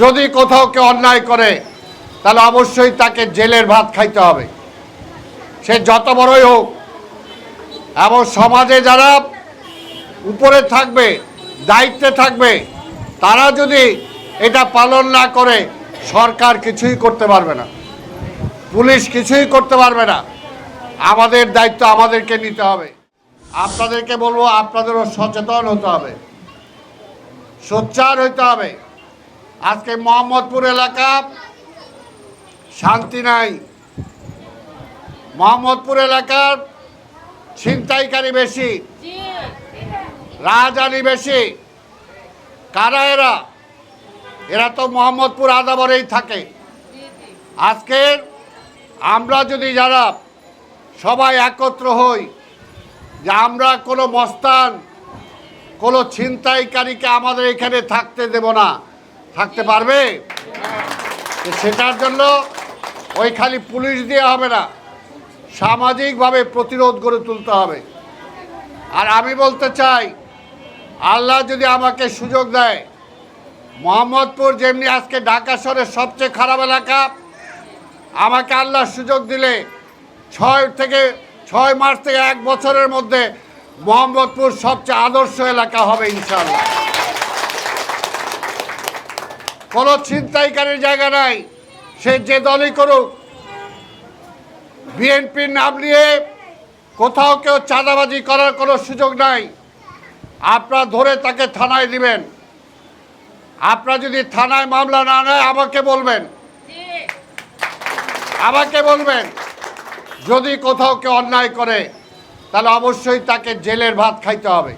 যদি কোথাও কেউ অন্যায় করে, তাহলে অবশ্যই তাকে জেলের ভাত খাইতে হবে। সে যত বড়ই হোক, এবং সমাজে যারা উপরে থাকবে, দায়িত্বে থাকবে, তারা যদি এটা পালন না করে, সরকার কিছুই করতে পারবে না। পুলিশ কিছুই করতে পারবে না। আমাদের দায়িত্ব আমাদেরকে নিতে হবে। আপনাদেরকে বলব, আপনাদেরও সচেতন হতে হবে। সোচ্চার হইতে হবে। আজকে মোহাম্মদপুর এলাকা শান্তি নাই। মোহাম্মদপুর এলাকার ছিনতাইকারী বেশি, রাজধানী বেশি। কারা এরা? এরা তো মোহাম্মদপুর আদাবরেই থাকে। আজকে আমরা যদি যারা সবাই একত্র হই যে আমরা কোনো মস্তান, কোনো ছিনতাইকারীকে আমাদের এখানে থাকতে দেব না। থাকতে পারবে? সেটার জন্য ওই খালি পুলিশ দিয়ে হবে না, সামাজিকভাবে প্রতিরোধ গড়ে তুলতে হবে। আর আমি বলতে চাই, আল্লাহ যদি আমাকে সুযোগ দেয়, মোহাম্মদপুর যেমনি আজকে ঢাকা শহরের সবচেয়ে খারাপ এলাকা, আমাকে আল্লাহ সুযোগ দিলে ছয় থেকে, ছয় মাস থেকে এক বছরের মধ্যে মোহাম্মদপুর সবচেয়ে আদর্শ এলাকা হবে ইনশাল্লাহ কোনো ছিনতাইকারীর জায়গা নাই। সে যে দলই করুক, বিএনপির নাম নিয়ে কোথাও কেউ চাঁদাবাজি করার কোনো সুযোগ নাই। আপনারা ধরে তাকে থানায় দিবেন। আপনারা যদি থানায় মামলা না নেয়, আমাকে বলবেন। আমাকে বলবেন। যদি কোথাও কেউ অন্যায় করে, তাহলে অবশ্যই তাকে জেলের ভাত খাইতে হবে।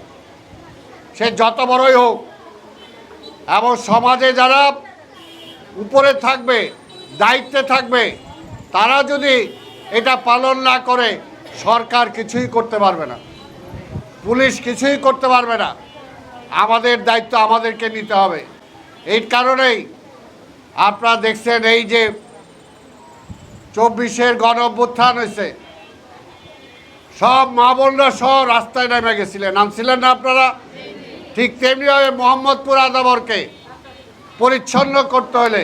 সে যত বড়ই হোক, এবং সমাজে যারা উপরে থাকবে, দায়িত্বে থাকবে, তারা যদি এটা পালন না করে, সরকার কিছুই করতে পারবে না। পুলিশ কিছুই করতে পারবে না। আমাদের দায়িত্ব আমাদেরকে নিতে হবে। এই কারণেই আপনারা দেখছেন এই যে চব্বিশের গণ অভ্যুত্থান হয়েছে। সব মা বোনরা সব রাস্তায় নেমে গেছিলেন। নামছিলেন না আপনারা? ঠিক তেমনিভাবে মোহাম্মদপুর আদাবরকে। পরিচ্ছন্ন করতে হলে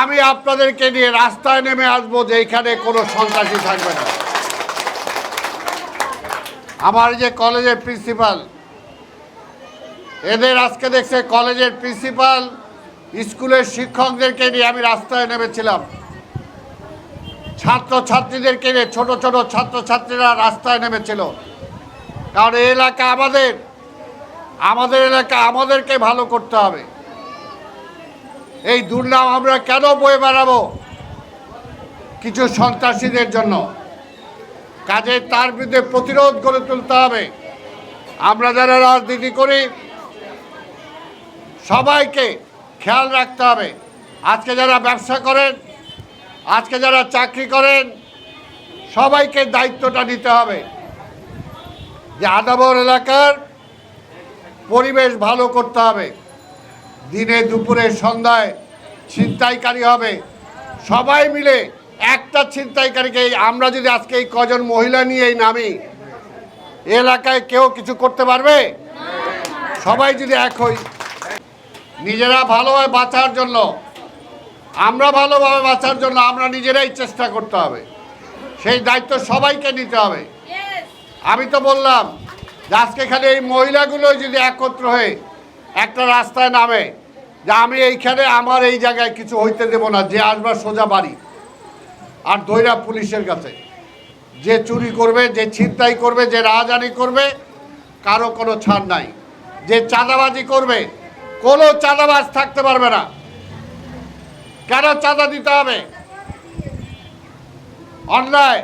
আমি আপনাদেরকে নিয়ে রাস্তায় নেমে আসব যে এখানে কোনো সন্ত্রাসী থাকবে না। আমার যে কলেজের প্রিন্সিপাল, এদের আজকে দেখছে কলেজের প্রিন্সিপাল, স্কুলের শিক্ষকদেরকে নিয়ে আমি রাস্তায় নেমেছিলাম। ছাত্র ছাত্রীদেরকে নিয়ে, ছোট ছোট ছাত্র ছাত্রীরা রাস্তায় নেমেছিল। কারণ এলাকা আমাদের আমাদের এলাকা আমাদেরকে ভালো করতে হবে। এই দুর্নাম আমরা কেন বয়ে বেড়াবো? কিছু সন্ত্রাসীদের জন্য। কাজে তার বিরুদ্ধে প্রতিরোধ গড়ে তুলতে হবে। আমরা যারা রাজনীতি করি, সবাইকে খেয়াল রাখতে হবে। আজকে যারা ব্যবসা করেন, আজকে যারা চাকরি করেন, সবাইকে দায়িত্বটা নিতে হবে। যে আদাবর এলাকার পরিবেশ ভালো করতে হবে। দিনে দুপুরে সন্ধ্যায় ছিনতাইকারী হবে। সবাই মিলে একটা ছিনতাইকারীকে আমরা যদি আজকে এই কজন মহিলা নিয়েই নামি এলাকায় কেউ কিছু করতে পারবে? সবাই যদি এক হই। নিজেরা ভালোভাবে বাঁচার জন্য আমরা ভালোভাবে বাঁচার জন্য আমরা নিজেরাই চেষ্টা করতে হবে। সেই দায়িত্ব সবাইকে নিতে হবে। আমি তো বললাম যে আজকে খালি এই মহিলাগুলো যদি একত্র হয়ে একটা রাস্তায় নামে যে আমি এইখানে আমার এই জায়গায় কিছু হইতে দেব না, যে আসবার সোজা বাড়ি। আর দৈরা পুলিশের কাছে। যে চুরি করবে, যে ছিনতাই করবে, যে রাজানি করবে, কারও কোনো ছাড় নাই। যে চাঁদাবাজি করবে, কোনো চাঁদাবাজ থাকতে পারবে না। কেন চাঁদা দিতে হবে? অন্যায়।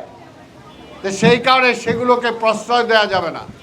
সেই কারণে সেগুলোকে প্রশ্রয় দেওয়া যাবে না।